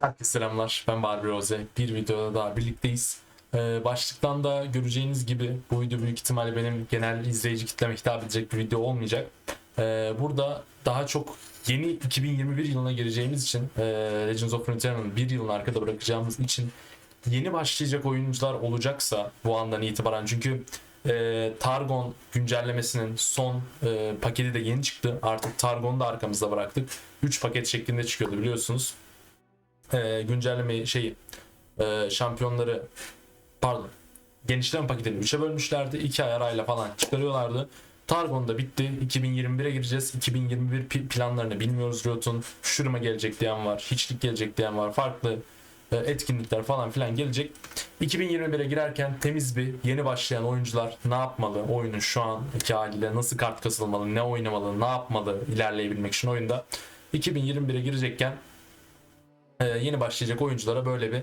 Herkese selamlar. Ben Barbie Rose. Bir videoda daha birlikteyiz. Ee, başlıktan da göreceğiniz gibi bu video büyük ihtimalle benim genel izleyici kitleme hitap edecek bir video olmayacak. Ee, burada daha çok yeni 2021 yılına gireceğimiz için e, Legends of Runeterra'nın bir yılını arkada bırakacağımız için yeni başlayacak oyuncular olacaksa bu andan itibaren çünkü e, Targon güncellemesinin son e, paketi de yeni çıktı. Artık Targon'u da arkamızda bıraktık. 3 paket şeklinde çıkıyordu biliyorsunuz e, güncelleme şeyi e, şampiyonları pardon genişleme paketini 3'e bölmüşlerdi. 2 ay arayla falan çıkarıyorlardı. Targon da bitti. 2021'e gireceğiz. 2021 pi- planlarını bilmiyoruz Riot'un. Şuruma gelecek diyen var. Hiçlik gelecek diyen var. Farklı e, etkinlikler falan filan gelecek. 2021'e girerken temiz bir yeni başlayan oyuncular ne yapmalı? Oyunun şu anki haliyle nasıl kart kasılmalı? Ne oynamalı? Ne yapmalı? ilerleyebilmek için oyunda. 2021'e girecekken e, yeni başlayacak oyunculara böyle bir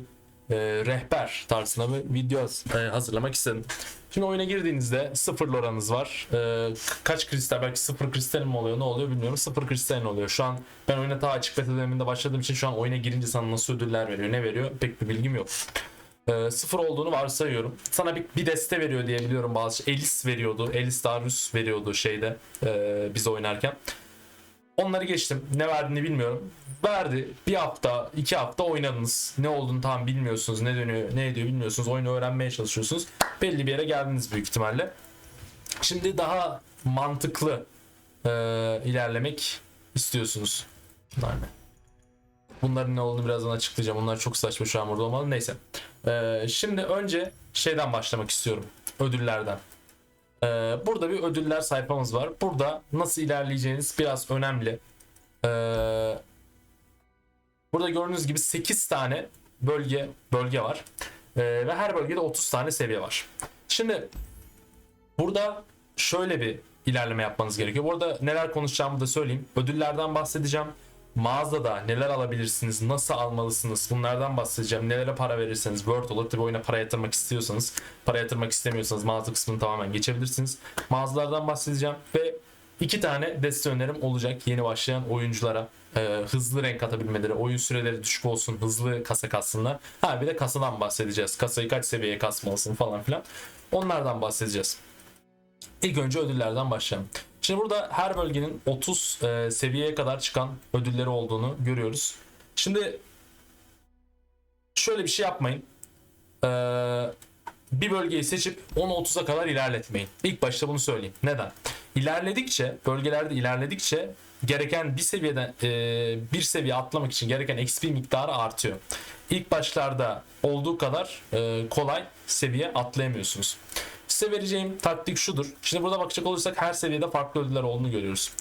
e, rehber tarzında bir video e, hazırlamak istedim. Şimdi oyuna girdiğinizde sıfır loranız var. E, ka- kaç kristal belki sıfır kristal mi oluyor ne oluyor bilmiyorum. Sıfır kristal oluyor. Şu an ben oyuna ta açık beta döneminde başladığım için şu an oyuna girince sana nasıl ödüller veriyor ne veriyor pek bir bilgim yok. E, sıfır olduğunu varsayıyorum. Sana bir, bir deste veriyor diye biliyorum bazı şey. Elis veriyordu. Elis Darius veriyordu şeyde e, biz oynarken. Onları geçtim. Ne verdiğini bilmiyorum. Verdi. Bir hafta, iki hafta oynadınız. Ne olduğunu tam bilmiyorsunuz. Ne dönüyor, ne ediyor bilmiyorsunuz. Oyunu öğrenmeye çalışıyorsunuz. Belli bir yere geldiniz büyük ihtimalle. Şimdi daha mantıklı e, ilerlemek istiyorsunuz. Bunlar ne? Bunların ne olduğunu birazdan açıklayacağım. Bunlar çok saçma şu an burada olmalı. Neyse. E, şimdi önce şeyden başlamak istiyorum. Ödüllerden. Ee, burada bir ödüller sayfamız var. Burada nasıl ilerleyeceğiniz biraz önemli. Ee, burada gördüğünüz gibi 8 tane bölge bölge var. Ee, ve her bölgede 30 tane seviye var. Şimdi burada şöyle bir ilerleme yapmanız gerekiyor. Burada neler konuşacağımı da söyleyeyim. Ödüllerden bahsedeceğim. Mağazada neler alabilirsiniz, nasıl almalısınız bunlardan bahsedeceğim. Nelere para verirseniz Word olur. Tabi oyuna para yatırmak istiyorsanız, para yatırmak istemiyorsanız mağaza kısmını tamamen geçebilirsiniz. Mağazalardan bahsedeceğim ve iki tane deste önerim olacak yeni başlayan oyunculara. Ee, hızlı renk atabilmeleri, oyun süreleri düşük olsun, hızlı kasa kassınlar. Ha bir de kasadan bahsedeceğiz. Kasayı kaç seviyeye kasmalısın falan filan. Onlardan bahsedeceğiz. İlk önce ödüllerden başlayalım. Şimdi burada her bölgenin 30 e, seviyeye kadar çıkan ödülleri olduğunu görüyoruz. Şimdi şöyle bir şey yapmayın. Ee, bir bölgeyi seçip onu 30'a kadar ilerletmeyin. İlk başta bunu söyleyeyim. Neden? İlerledikçe, bölgelerde ilerledikçe gereken bir seviyeden e, bir seviye atlamak için gereken XP miktarı artıyor. İlk başlarda olduğu kadar e, kolay seviye atlayamıyorsunuz. Size vereceğim taktik şudur. Şimdi burada bakacak olursak her seviyede farklı ödüller olduğunu görüyoruz.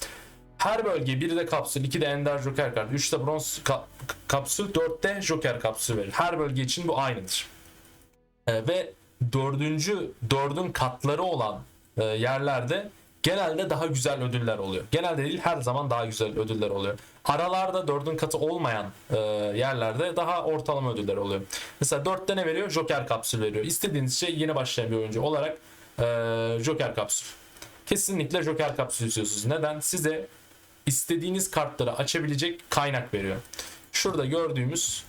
Her bölge 1'de kapsül, 2'de ender joker kart, 3'te bronz ka- kapsül, 4'te joker kapsül verir. Her bölge için bu aynıdır. Ee, ve dördüncü, dördün katları olan e, yerlerde genelde daha güzel ödüller oluyor. Genelde değil her zaman daha güzel ödüller oluyor. Aralarda dördün katı olmayan e, yerlerde daha ortalama ödüller oluyor. Mesela dörtte ne veriyor? Joker kapsül veriyor. İstediğiniz şey yeni başlayan bir oyuncu olarak e, Joker kapsül. Kesinlikle Joker kapsül istiyorsunuz. Neden? Size istediğiniz kartları açabilecek kaynak veriyor. Şurada gördüğümüz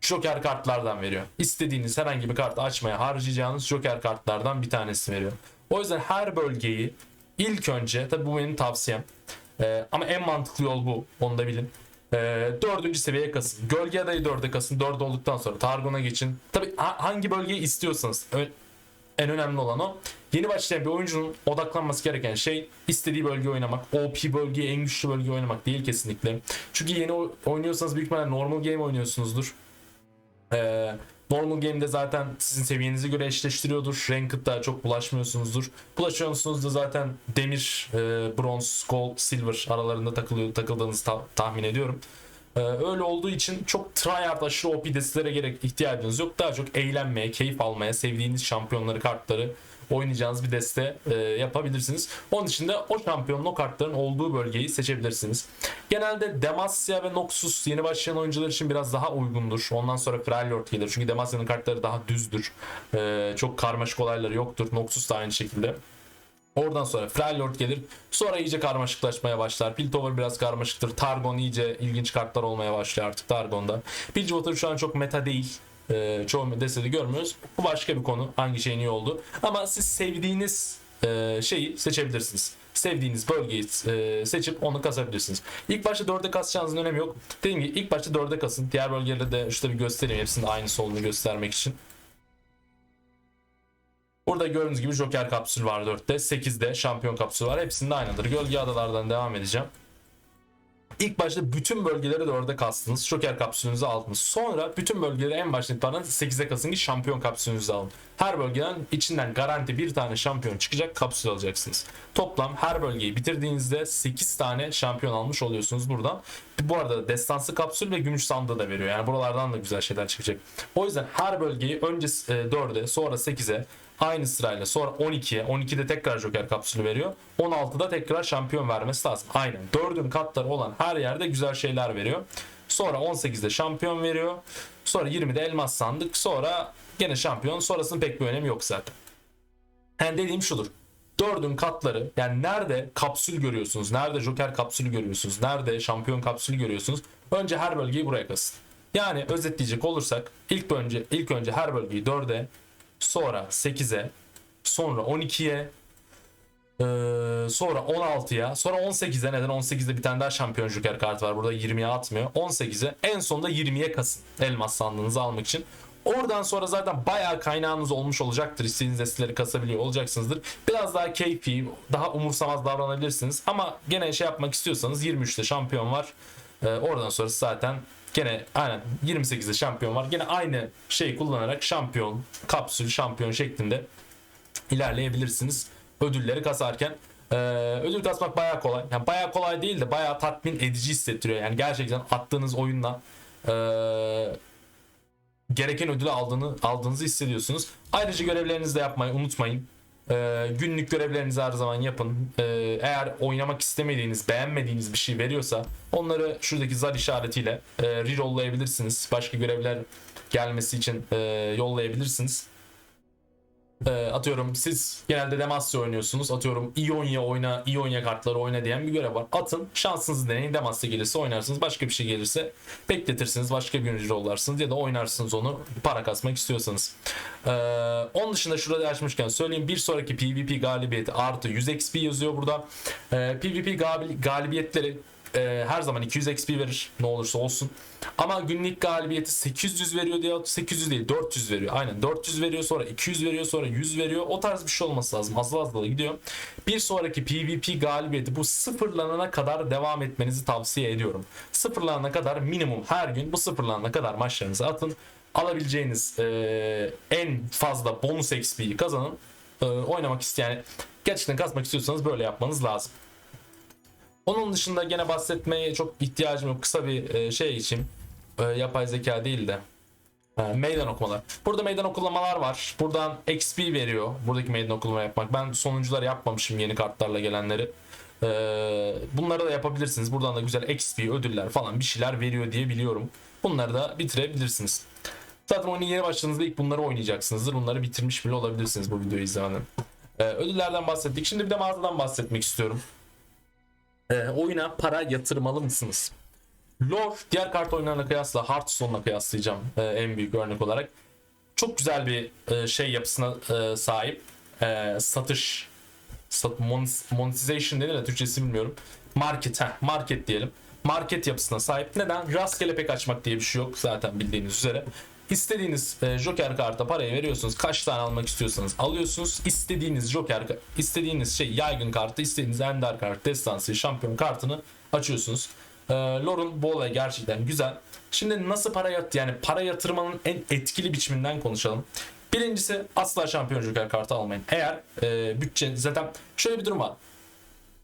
Joker kartlardan veriyor. İstediğiniz herhangi bir kartı açmaya harcayacağınız Joker kartlardan bir tanesini veriyor. O yüzden her bölgeyi ilk önce tabi bu benim tavsiyem Ee, ama en mantıklı yol bu onu da bilin. Ee, dördüncü seviyeye kasın. Gölge adayı dörde kasın. Dört olduktan sonra Targon'a geçin. Tabi hangi bölgeyi istiyorsanız en önemli olan o. Yeni başlayan bir oyuncunun odaklanması gereken şey istediği bölge oynamak. OP bölgeyi en güçlü bölge oynamak değil kesinlikle. Çünkü yeni oynuyorsanız büyük ihtimalle normal game oynuyorsunuzdur. Ee, normal game'de zaten sizin seviyenize göre eşleştiriyordur. Ranked'da çok bulaşmıyorsunuzdur. Bulaşıyorsunuz da zaten demir, e, bronz, gold, silver aralarında takılıyor, takıldığınızı ta- tahmin ediyorum. Ee, öyle olduğu için çok tryhard aşırı OP destilere gerek ihtiyacınız yok. Daha çok eğlenmeye, keyif almaya, sevdiğiniz şampiyonları, kartları oynayacağınız bir deste e, yapabilirsiniz. Onun için de o şampiyonun o kartların olduğu bölgeyi seçebilirsiniz. Genelde Demacia ve Noxus yeni başlayan oyuncular için biraz daha uygundur. Ondan sonra Freljord gelir. Çünkü Demacia'nın kartları daha düzdür. E, çok karmaşık olayları yoktur. Noxus da aynı şekilde. Oradan sonra Freljord gelir. Sonra iyice karmaşıklaşmaya başlar. Piltover biraz karmaşıktır. Targon iyice ilginç kartlar olmaya başlıyor artık Targon'da. Bilgewater şu an çok meta değil. Ee, çoğu destede görmüyoruz. Bu başka bir konu. Hangi şeyin iyi oldu. Ama siz sevdiğiniz e, şeyi seçebilirsiniz. Sevdiğiniz bölgeyi e, seçip onu kasabilirsiniz. İlk başta 4'e kasacağınızın önemi yok. Dediğim gibi ilk başta 4'e kasın. Diğer bölgeleri de şurada bir göstereyim. Hepsinin aynısı olduğunu göstermek için. Burada gördüğünüz gibi Joker kapsül var 4'te. 8'de şampiyon kapsülü var. Hepsinde aynıdır. Gölge adalardan devam edeceğim. İlk başta bütün bölgeleri 4'e kastınız. Joker kapsülünüzü aldınız. Sonra bütün bölgeleri en başta itibaren 8'e kasın ki şampiyon kapsülünüzü alın. Her bölgeden içinden garanti bir tane şampiyon çıkacak kapsül alacaksınız. Toplam her bölgeyi bitirdiğinizde 8 tane şampiyon almış oluyorsunuz buradan. Bu arada destansı kapsül ve gümüş sandığı da veriyor. Yani buralardan da güzel şeyler çıkacak. O yüzden her bölgeyi önce 4'e sonra 8'e aynı sırayla sonra 12'ye 12'de tekrar Joker kapsülü veriyor. 16'da tekrar şampiyon vermesi lazım. Aynen. 4'ün katları olan her yerde güzel şeyler veriyor. Sonra 18'de şampiyon veriyor. Sonra 20'de elmas sandık. Sonra gene şampiyon. Sonrasının pek bir önemi yok zaten. Yani dediğim şudur. Dördün katları yani nerede kapsül görüyorsunuz, nerede joker kapsülü görüyorsunuz, nerede şampiyon kapsülü görüyorsunuz. Önce her bölgeyi buraya kasın. Yani özetleyecek olursak ilk önce ilk önce her bölgeyi 4'e, sonra 8'e, sonra 12'ye, ee, sonra 16'ya, sonra 18'e neden 18'de bir tane daha şampiyon joker kartı var. Burada 20'ye atmıyor. 18'e, en sonunda 20'ye kasın. Elmas sandığınızı almak için. Oradan sonra zaten bayağı kaynağınız olmuş olacaktır. İstediğiniz desteleri kasabiliyor olacaksınızdır. Biraz daha keyfi, daha umursamaz davranabilirsiniz. Ama gene şey yapmak istiyorsanız 23'te şampiyon var. Ee, oradan sonrası zaten gene aynen 28'de şampiyon var. Gene aynı şeyi kullanarak şampiyon, kapsül, şampiyon şeklinde ilerleyebilirsiniz. Ödülleri kasarken. Ee, ödül kasmak bayağı kolay. Yani bayağı kolay değil de bayağı tatmin edici hissettiriyor. Yani gerçekten attığınız oyunla ee, gereken ödülü aldığını aldığınızı hissediyorsunuz. Ayrıca görevlerinizi de yapmayı unutmayın. Ee, günlük görevlerinizi her zaman yapın. Ee, eğer oynamak istemediğiniz, beğenmediğiniz bir şey veriyorsa onları şuradaki zar işaretiyle e, re-rolllayabilirsiniz. Başka görevler gelmesi için e, yollayabilirsiniz. E, atıyorum siz genelde Demacia oynuyorsunuz. Atıyorum Ionia oyna, Ionia kartları oyna diyen bir görev var. Atın, şansınızı deneyin. Demacia gelirse oynarsınız. Başka bir şey gelirse bekletirsiniz. Başka bir gün rollarsınız ya da oynarsınız onu para kasmak istiyorsanız. E, onun dışında şurada açmışken söyleyeyim. Bir sonraki PvP galibiyeti artı 100 XP yazıyor burada. E, PvP gal- galibiyetleri e, her zaman 200 XP verir ne olursa olsun. Ama günlük galibiyeti 800 veriyor diye 800 değil 400 veriyor. Aynen 400 veriyor sonra 200 veriyor sonra 100 veriyor. O tarz bir şey olması lazım. Azla azla gidiyor. Bir sonraki PvP galibiyeti bu sıfırlanana kadar devam etmenizi tavsiye ediyorum. Sıfırlanana kadar minimum her gün bu sıfırlanana kadar maçlarınızı atın. Alabileceğiniz e, en fazla bonus XP'yi kazanın. E, oynamak isteyen gerçekten kazmak istiyorsanız böyle yapmanız lazım. Onun dışında gene bahsetmeye çok ihtiyacım yok. Kısa bir e, şey için e, yapay zeka değil de e, meydan okumalar. Burada meydan okulamalar var. Buradan XP veriyor. Buradaki meydan okulama yapmak. Ben sonuncuları yapmamışım yeni kartlarla gelenleri. Bunları da yapabilirsiniz. Buradan da güzel XP, ödüller falan bir şeyler veriyor diye biliyorum. Bunları da bitirebilirsiniz. Zaten oyuna yeni başladığınızda ilk bunları oynayacaksınızdır. Bunları bitirmiş bile olabilirsiniz bu videoyu izlemeden. Ödüllerden bahsettik. Şimdi bir de mağazadan bahsetmek istiyorum e, oyuna para yatırmalı mısınız? Lore diğer kart oyunlarına kıyasla Hearthstone'la kıyaslayacağım e, en büyük örnek olarak. Çok güzel bir e, şey yapısına e, sahip. E, satış sat, monetization denir de Türkçesi bilmiyorum. Market, heh, market diyelim. Market yapısına sahip. Neden? Rastgele pek açmak diye bir şey yok zaten bildiğiniz üzere. İstediğiniz e, Joker karta parayı veriyorsunuz. Kaç tane almak istiyorsanız alıyorsunuz. İstediğiniz Joker, istediğiniz şey yaygın kartı, istediğiniz Ender kart, destansı, şampiyon kartını açıyorsunuz. E, Lore'un bu olay gerçekten güzel. Şimdi nasıl para yat yani para yatırmanın en etkili biçiminden konuşalım. Birincisi asla şampiyon Joker kartı almayın. Eğer e, bütçe zaten şöyle bir durum var.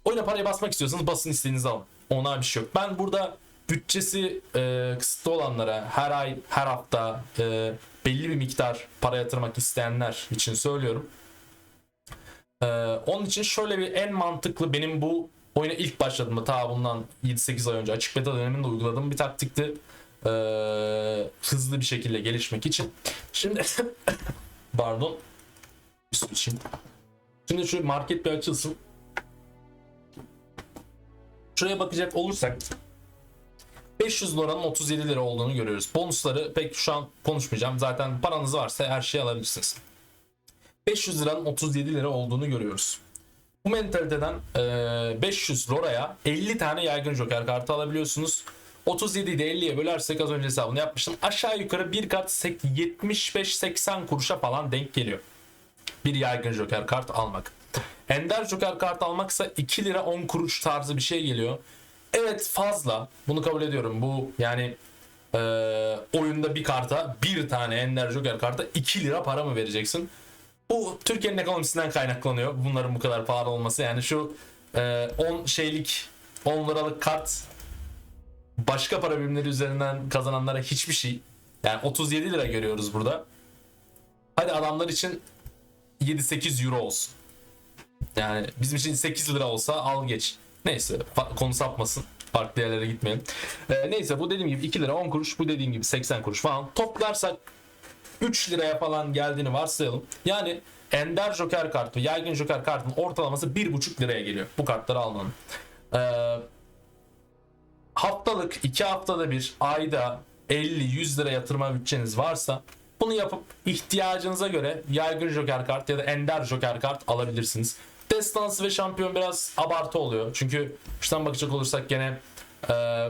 Oyuna parayı basmak istiyorsanız basın istediğinizi alın. Ona bir şey yok. Ben burada bütçesi e, kısıtlı olanlara her ay her hafta e, belli bir miktar para yatırmak isteyenler için söylüyorum. E, onun için şöyle bir en mantıklı benim bu oyuna ilk başladığımda ta bundan 7-8 ay önce açık beta döneminde uyguladığım bir taktikti. E, hızlı bir şekilde gelişmek için. Şimdi pardon bir su içeyim. Şimdi şu market bir açılsın. Şuraya bakacak olursak 500 liranın 37 lira olduğunu görüyoruz. Bonusları pek şu an konuşmayacağım. Zaten paranız varsa her şeyi alabilirsiniz. 500 liranın 37 lira olduğunu görüyoruz. Bu mentaliteden eee, 500 liraya 50 tane yaygın joker kartı alabiliyorsunuz. 37'yi de 50'ye bölersek az önce hesabını yapmıştım. Aşağı yukarı bir kart sek- 75-80 kuruşa falan denk geliyor. Bir yaygın joker kart almak. Ender joker kart almaksa 2 lira 10 kuruş tarzı bir şey geliyor. Evet fazla. Bunu kabul ediyorum. Bu yani eee, oyunda bir karta bir tane Ender joker karta 2 lira para mı vereceksin? Bu Türkiye'nin ekonomisinden kaynaklanıyor. Bunların bu kadar pahalı olması. Yani şu e, 10 şeylik 10 liralık kart başka para birimleri üzerinden kazananlara hiçbir şey. Yani 37 lira görüyoruz burada. Hadi adamlar için 7-8 euro olsun. Yani bizim için 8 lira olsa al geç. Neyse konu sapmasın. Farklı yerlere gitmeyelim. E, neyse bu dediğim gibi 2 lira 10 kuruş. Bu dediğim gibi 80 kuruş falan. Toplarsak 3 liraya falan geldiğini varsayalım. Yani Ender Joker kartı, yaygın Joker kartının ortalaması 1,5 liraya geliyor bu kartları almanın. Ee, haftalık, 2 haftada bir, ayda 50-100 lira yatırma bütçeniz varsa bunu yapıp ihtiyacınıza göre yaygın Joker kart ya da Ender Joker kart alabilirsiniz. Destansı ve şampiyon biraz abartı oluyor. Çünkü şuradan bakacak olursak gene e,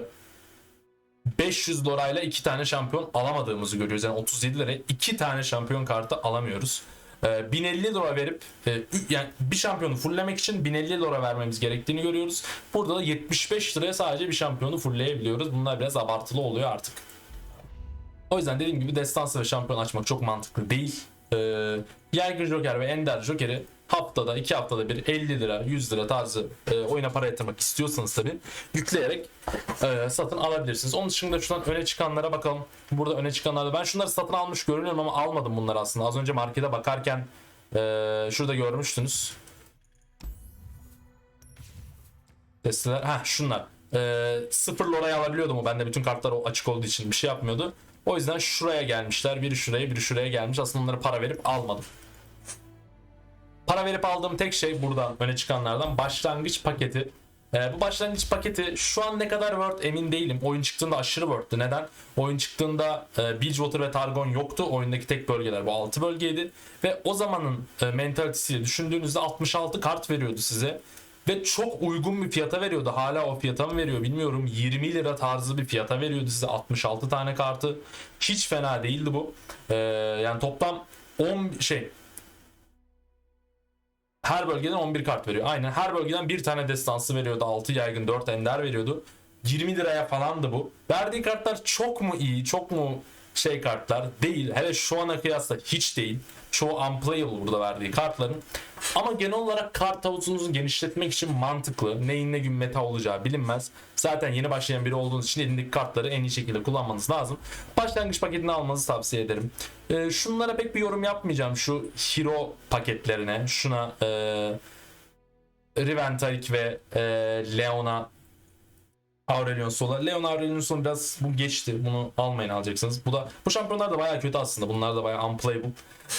500 lirayla 2 tane şampiyon alamadığımızı görüyoruz. Yani 37 liraya 2 tane şampiyon kartı alamıyoruz. Ee, 1050 lira verip e, yani bir şampiyonu fulllemek için 1050 lira vermemiz gerektiğini görüyoruz. Burada da 75 liraya sadece bir şampiyonu fullleyebiliyoruz. Bunlar biraz abartılı oluyor artık. O yüzden dediğim gibi destansı ve şampiyon açmak çok mantıklı değil. Ee, Yaygın Joker ve Ender Joker'i haftada 2 haftada bir 50 lira 100 lira tarzı e, oyuna para yatırmak istiyorsanız tabi yükleyerek e, satın alabilirsiniz. Onun dışında şuradan öne çıkanlara bakalım. Burada öne çıkanlarda ben şunları satın almış görünüyorum ama almadım bunları aslında. Az önce markete bakarken e, şurada görmüştünüz. Desteler. Ha şunlar. E, sıfır loraya alabiliyordum o. Bende bütün kartlar açık olduğu için bir şey yapmıyordu. O yüzden şuraya gelmişler. Biri şuraya biri şuraya gelmiş. Aslında onları para verip almadım. Para verip aldığım tek şey buradan öne çıkanlardan başlangıç paketi. Ee, bu başlangıç paketi şu an ne kadar Word emin değilim. Oyun çıktığında aşırı Word'tü. Neden? Oyun çıktığında e, Bilgewater ve Targon yoktu. Oyundaki tek bölgeler bu 6 bölgeydi. Ve o zamanın e, mentalitesiyle düşündüğünüzde 66 kart veriyordu size. Ve çok uygun bir fiyata veriyordu. Hala o fiyata mı veriyor bilmiyorum. 20 lira tarzı bir fiyata veriyordu size 66 tane kartı. Hiç fena değildi bu. Ee, yani toplam 10 şey her bölgeden 11 kart veriyor. Aynen her bölgeden bir tane destansı veriyordu. 6 yaygın 4 ender veriyordu. 20 liraya falandı bu. Verdiği kartlar çok mu iyi, çok mu şey kartlar değil. Hele şu ana kıyasla hiç değil. Çoğu unplayable burada verdiği kartların. Ama genel olarak kart havuzunuzu genişletmek için mantıklı. Neyin ne gün meta olacağı bilinmez. Zaten yeni başlayan biri olduğunuz için elindeki kartları en iyi şekilde kullanmanız lazım. Başlangıç paketini almanızı tavsiye ederim. Ee, şunlara pek bir yorum yapmayacağım. Şu hero paketlerine, şuna e, Riventalik ve e, Leon'a Aurelion Sol'a. Leon Aurelion Sol biraz bu geçti. Bunu almayın alacaksınız. Bu da bu şampiyonlar da bayağı kötü aslında. Bunlar da bayağı unplayable.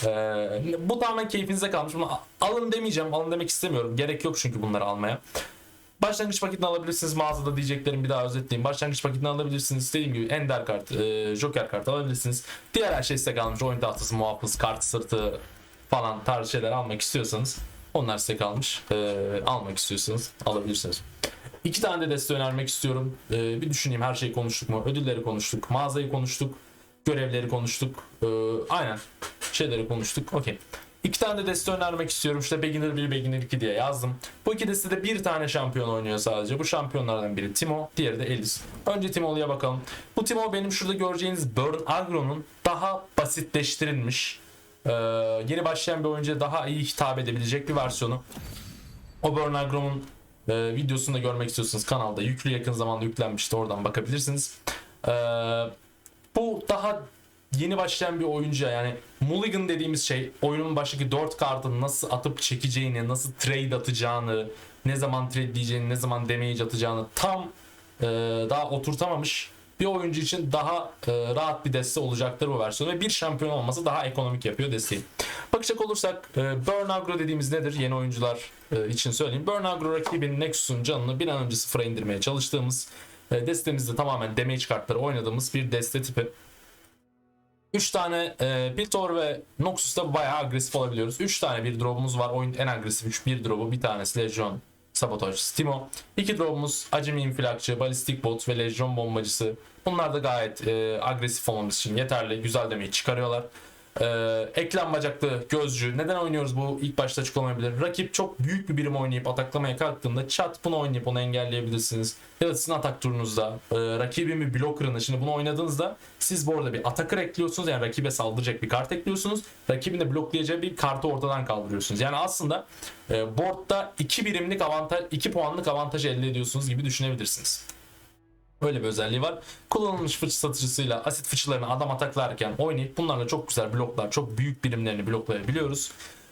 Ee, bu tamamen keyfinize kalmış. Bunu alın demeyeceğim. Alın demek istemiyorum. Gerek yok çünkü bunları almaya. Başlangıç paketini alabilirsiniz. Mağazada diyeceklerim bir daha özetleyeyim. Başlangıç paketini alabilirsiniz. Dediğim gibi Ender kart, e, Joker kart alabilirsiniz. Diğer her şey size kalmış. Oyun tahtası, muhafız, kart sırtı falan tarzı şeyler almak istiyorsanız onlar size kalmış. E, almak istiyorsanız alabilirsiniz. İki tane de deste önermek istiyorum. Ee, bir düşüneyim her şeyi konuştuk mu? Ödülleri konuştuk, mağazayı konuştuk, görevleri konuştuk. Ee, aynen şeyleri konuştuk. Okey. İki tane de deste önermek istiyorum. İşte Beginner 1, Beginner 2 diye yazdım. Bu iki destede bir tane şampiyon oynuyor sadece. Bu şampiyonlardan biri Timo, diğeri de Elis. Önce Timo'luya bakalım. Bu Timo benim şurada göreceğiniz Burn Agro'nun daha basitleştirilmiş, ee, yeni başlayan bir oyuncuya daha iyi hitap edebilecek bir versiyonu. O Burn Agro'nun e, videosunu da görmek istiyorsanız kanalda yüklü yakın zamanda yüklenmişti. Oradan bakabilirsiniz. E, bu daha yeni başlayan bir oyuncuya yani mulligan dediğimiz şey oyunun başındaki 4 kartını nasıl atıp çekeceğini, nasıl trade atacağını, ne zaman trade diyeceğini, ne zaman damage atacağını tam e, daha oturtamamış bir oyuncu için daha e, rahat bir deste olacaktır bu versiyon ve bir şampiyon olması daha ekonomik yapıyor desteği. Bakacak olursak e, Burn Agro dediğimiz nedir? Yeni oyuncular e, için söyleyeyim. Burn Agro rakibin Nexus'un canını bir an önce sıfıra indirmeye çalıştığımız e, destemizde tamamen damage kartları oynadığımız bir deste tipi. 3 tane e, Piltor ve Noxus'ta bayağı agresif olabiliyoruz. 3 tane bir drop'umuz var. Oyun en agresif 3 bir drop'u. Bir tanesi Legion, Sabotage, Stimo. 2 drop'umuz Acemi İnfilakçı, Balistik Bot ve Legion Bombacısı. Bunlar da gayet e, agresif olmamız için yeterli. Güzel demeyi çıkarıyorlar. Ee, eklem bacaklı gözcü. Neden oynuyoruz bu ilk başta açık olmayabilir. Rakip çok büyük bir birim oynayıp ataklamaya kalktığında çat bunu oynayıp onu engelleyebilirsiniz. Ya da sizin atak turunuzda e, rakibin bir blocker'ını şimdi bunu oynadığınızda siz bu arada bir atakır ekliyorsunuz. Yani rakibe saldıracak bir kart ekliyorsunuz. Rakibin de bloklayacağı bir kartı ortadan kaldırıyorsunuz. Yani aslında e, boardda 2 birimlik avantaj 2 puanlık avantaj elde ediyorsunuz gibi düşünebilirsiniz. Öyle bir özelliği var. Kullanılmış fıçı satıcısıyla asit fıçılarını adam ataklarken oynayıp bunlarla çok güzel bloklar, çok büyük birimlerini bloklayabiliyoruz.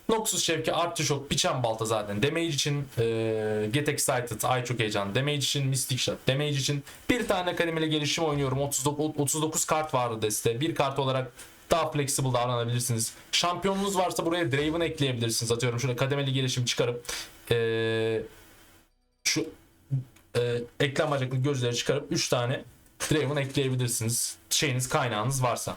Noxus Şevki artı şok biçen balta zaten. Damage için e, Get Excited, Ay çok heyecan. Damage için Mystic Shot. Damage için bir tane kademeli gelişim oynuyorum. 39, 39 kart vardı deste. Bir kart olarak daha flexible davranabilirsiniz. Şampiyonunuz varsa buraya Draven ekleyebilirsiniz. Atıyorum şurada kademeli gelişim çıkarıp e, şu e, eklem bacaklı gözleri çıkarıp 3 tane Draven ekleyebilirsiniz. Şeyiniz kaynağınız varsa.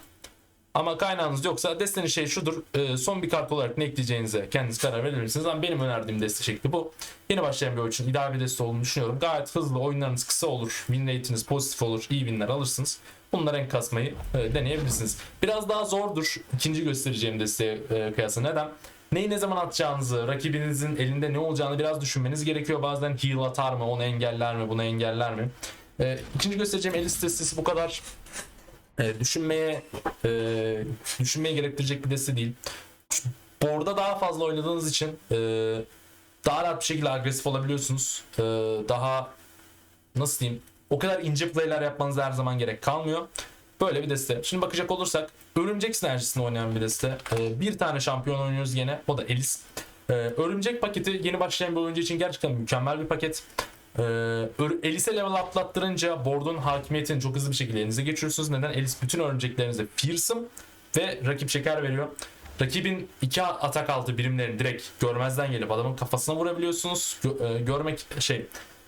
Ama kaynağınız yoksa destenin şey şudur. e, son bir kart olarak ne ekleyeceğinize kendiniz karar verebilirsiniz. Ama benim önerdiğim deste şekli bu. Yeni başlayan bir için ideal bir deste olduğunu düşünüyorum. Gayet hızlı oyunlarınız kısa olur. Win rate'iniz pozitif olur. iyi winler alırsınız. Bunlar renk kasmayı e, deneyebilirsiniz. Biraz daha zordur ikinci göstereceğim desteğe e, kıyasla. Neden? Neyi ne zaman atacağınızı, rakibinizin elinde ne olacağını biraz düşünmeniz gerekiyor. Bazen heal atar mı, onu engeller mi, bunu engeller mi? E, ikinci göstereceğim el listesi bu kadar e, düşünmeye e, düşünmeye gerektirecek bir deste değil. Board'a daha fazla oynadığınız için e, daha rahat bir şekilde agresif olabiliyorsunuz. E, daha nasıl diyeyim o kadar ince play'ler yapmanıza her zaman gerek kalmıyor. Böyle bir deste. Şimdi bakacak olursak Örümcek sinerjisini oynayan bir deste. Ee, bir tane şampiyon oynuyoruz yine. O da Elis. Ee, Örümcek paketi yeni başlayan bir oyuncu için gerçekten mükemmel bir paket. Ee, Elis'e level atlattırınca board'un hakimiyetini çok hızlı bir şekilde elinize geçiriyorsunuz. Neden? Elis bütün örümceklerinize fearsome ve rakip şeker veriyor. Rakibin iki atak altı birimlerini direkt görmezden gelip adamın kafasına vurabiliyorsunuz. E, görmek şey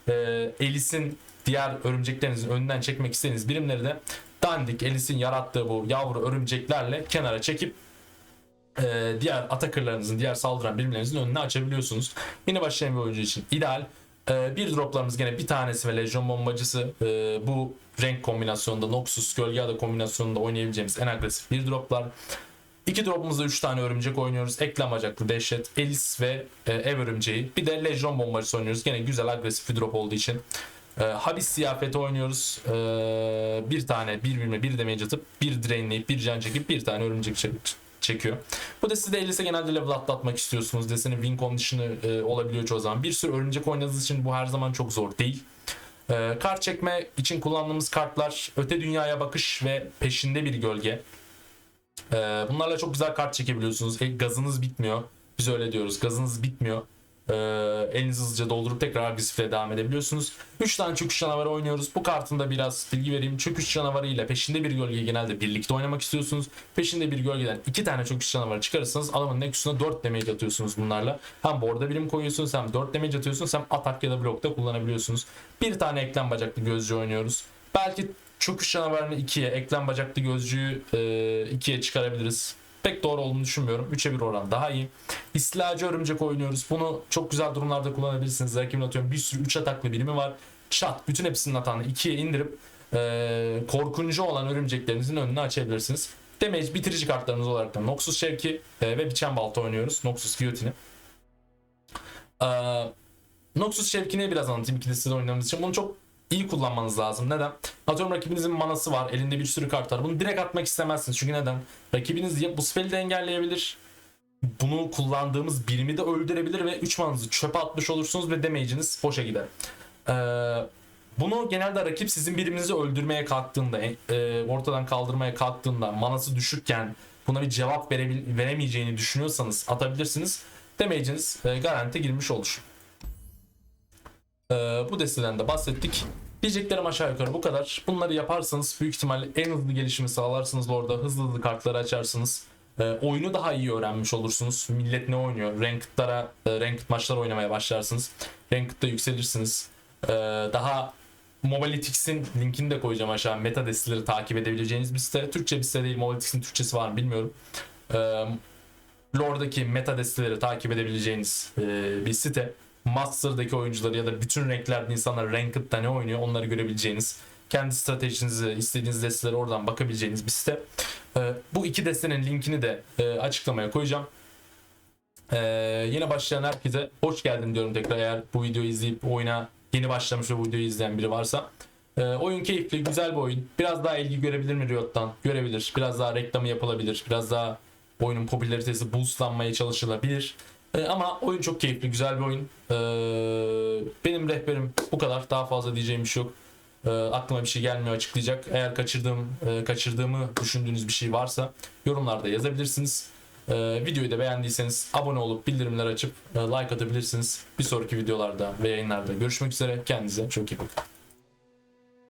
e, Elis'in diğer örümceklerinizin önünden çekmek istediğiniz birimleri de dandik Elis'in yarattığı bu yavru örümceklerle kenara çekip e, diğer atakırlarınızın, diğer saldıran birimlerinizin önüne açabiliyorsunuz. Yine başlayan bir oyuncu için ideal. E, bir droplarımız gene bir tanesi ve Legion bombacısı. E, bu renk kombinasyonunda Noxus, Gölge Ada kombinasyonunda oynayabileceğimiz en agresif bir droplar. İki drop'umuzda 3 tane örümcek oynuyoruz. Eklem bacaklı dehşet, Elis ve e, ev örümceği. Bir de Legion bombacısı oynuyoruz. Gene güzel agresif bir drop olduğu için. E, Habis ziyafeti oynuyoruz. E, bir tane birbirine bir damage atıp bir drainleyip bir can çekip bir tane örümcek çek- çekiyor. Bu da size Elis'e genelde level atlatmak istiyorsunuz. Desenin win condition'ı e, olabiliyor çoğu zaman. Bir sürü örümcek oynadığınız için bu her zaman çok zor değil. E, kart çekme için kullandığımız kartlar öte dünyaya bakış ve peşinde bir gölge. E, bunlarla çok güzel kart çekebiliyorsunuz. E, gazınız bitmiyor. Biz öyle diyoruz. Gazınız bitmiyor. E, elinizi hızlıca doldurup tekrar agresifle devam edebiliyorsunuz. 3 tane çöküş canavarı oynuyoruz. Bu kartın da biraz bilgi vereyim. Çöküş canavarı ile peşinde bir gölge genelde birlikte oynamak istiyorsunuz. Peşinde bir gölgeden 2 tane çöküş canavarı çıkarırsanız adamın nexus'una 4 damage atıyorsunuz bunlarla. Hem board'a birim koyuyorsunuz hem 4 damage atıyorsunuz hem atak ya da blokta kullanabiliyorsunuz. Bir tane eklem bacaklı gözcü oynuyoruz. Belki çöküş canavarını 2'ye, eklem bacaklı gözcüyü 2'ye çıkarabiliriz. Pek doğru olduğunu düşünmüyorum. 3'e 1 oran daha iyi. İstilacı örümcek oynuyoruz. Bunu çok güzel durumlarda kullanabilirsiniz. Rakibin atıyorum bir sürü 3 ataklı birimi var. Şat bütün hepsinin atağını 2'ye indirip e, korkuncu olan örümceklerinizin önünü açabilirsiniz. Damage bitirici kartlarınız olarak da Noxus Şevki e, ve Biçen Balta oynuyoruz. Noxus Guillotine'i. E, Noxus Şevki'ni biraz anlatayım iki listede oynadığımız için. Bunu çok iyi kullanmanız lazım. Neden? Atıyorum rakibinizin manası var. Elinde bir sürü kart var. Bunu direkt atmak istemezsiniz. Çünkü neden? Rakibiniz ya bu spell'i de engelleyebilir. Bunu kullandığımız birimi de öldürebilir ve 3 mananızı çöpe atmış olursunuz ve damage'iniz boşa gider. Ee, bunu genelde rakip sizin biriminizi öldürmeye kalktığında, e, ortadan kaldırmaya kalktığında, manası düşükken buna bir cevap verebil- veremeyeceğini düşünüyorsanız atabilirsiniz. Damage'iniz e, garanti girmiş olur. Ee, bu desteden de bahsettik. Diyeceklerim aşağı yukarı bu kadar. Bunları yaparsanız büyük ihtimalle en hızlı gelişimi sağlarsınız orada. Hızlı hızlı kartları açarsınız. E, oyunu daha iyi öğrenmiş olursunuz. Millet ne oynuyor? Ranked'lara, e, ranked maçlar oynamaya başlarsınız. Ranked'da yükselirsiniz. E, daha Mobalytics'in linkini de koyacağım aşağı. Meta desteleri takip edebileceğiniz bir site. Türkçe bir site değil. Mobalytics'in Türkçesi var mı bilmiyorum. E, Lore'daki meta desteleri takip edebileceğiniz e, bir site. Master'daki oyuncuları ya da bütün renklerde insanlar Ranked'da ne oynuyor onları görebileceğiniz, kendi stratejinizi, istediğiniz destelere oradan bakabileceğiniz bir site. E, bu iki destenin linkini de e, açıklamaya koyacağım. E, yeni başlayan herkese hoş geldin diyorum tekrar eğer bu videoyu izleyip oyuna yeni başlamış ve bu videoyu izleyen biri varsa. E, oyun keyifli, güzel bir oyun. Biraz daha ilgi görebilir mi Riot'tan? Görebilir. Biraz daha reklamı yapılabilir. Biraz daha oyunun popülaritesi boostlanmaya çalışılabilir. E, ama oyun çok keyifli, güzel bir oyun. E, benim rehberim bu kadar. Daha fazla diyeceğim bir şey yok. E, aklıma bir şey gelmiyor açıklayacak. Eğer kaçırdığım, e, kaçırdığımı düşündüğünüz bir şey varsa yorumlarda yazabilirsiniz. Videoyu da beğendiyseniz abone olup bildirimler açıp e, like atabilirsiniz. Bir sonraki videolarda ve yayınlarda görüşmek üzere. Kendinize çok iyi bakın.